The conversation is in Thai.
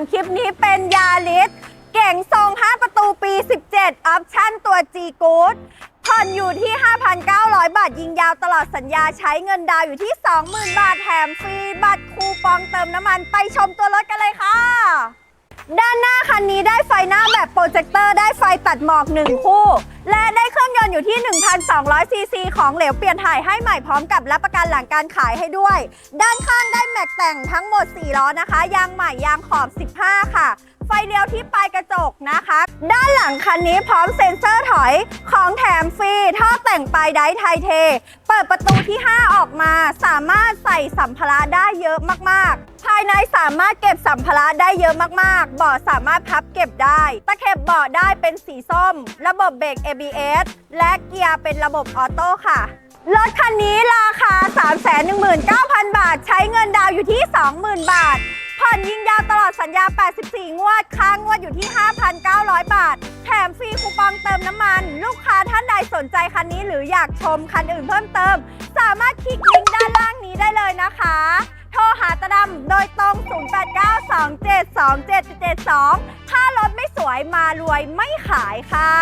3 คลิปนี้เป็นยาลิสเก่งทรง 5 ประตูปี 17 ออปชั่นตัว G Good ผ่อนอยู่ที่ 5,900 บาท ยิงยาวตลอดสัญญาใช้เงินดาวอยู่ที่ 20,000 บาท แถมฟรี บัตรคูปองเติมน้ำมันไปชมตัวรถกันเลยค่ะ ด้านหน้าคันนี้ได้ไฟหน้าแบบโปรเจคเตอร์ได้ไฟตัดหมอก 1 คู่ และได้เครื่องย นอยู่ที่ 1,200 ซีซีของเหลวเปลี่ยนถ่ายให้ใหม่พร้อมกับรับประกันหลังการขายให้ด้วย ด้านข้างได้แม็กแต่งทั้งหมด 4 ล้อนะคะ ยางใหม่ยางขอบ 15 ค่ะ ไฟเลี้ยวที่ปลายกระจกนะคะ ด้านหลังคันนี้พร้อมเซ็นเซอร์ถอยของแถมฟรีท่อแต่งปลายไดร์ไทเท เปิดประตูที่ 5 ออกมา สามารถใส่สัมภาระได้เยอะมากๆายในสามารถเก็บสัมภาระได้เยอะมากๆ เบาะสามารถพับเก็บได้ ตะเข็บเบาะได้เป็นสีส้ม ระบบเบรก ABS และเกียร์เป็นระบบออโต้ค่ะรถคันนี้ราคา 319,000 บาท ใช้เงินดาวอยู่ที่ 20,000 บาท ผ่อนยิงยาวตลอดสัญญา 84 งวด ค้างงวดอยู่ที่ 5,900 บาท แถมฟรีคูปองเติมน้ำมัน ลูกค้าท่านใดสนใจคันนี้หรืออยากชมคันอื่นเพิ่มเติม สามารถคลิกลิงก์ด้านล่าง 0892727772 ถ้ารถไม่สวยมารวยไม่ขายค่ะ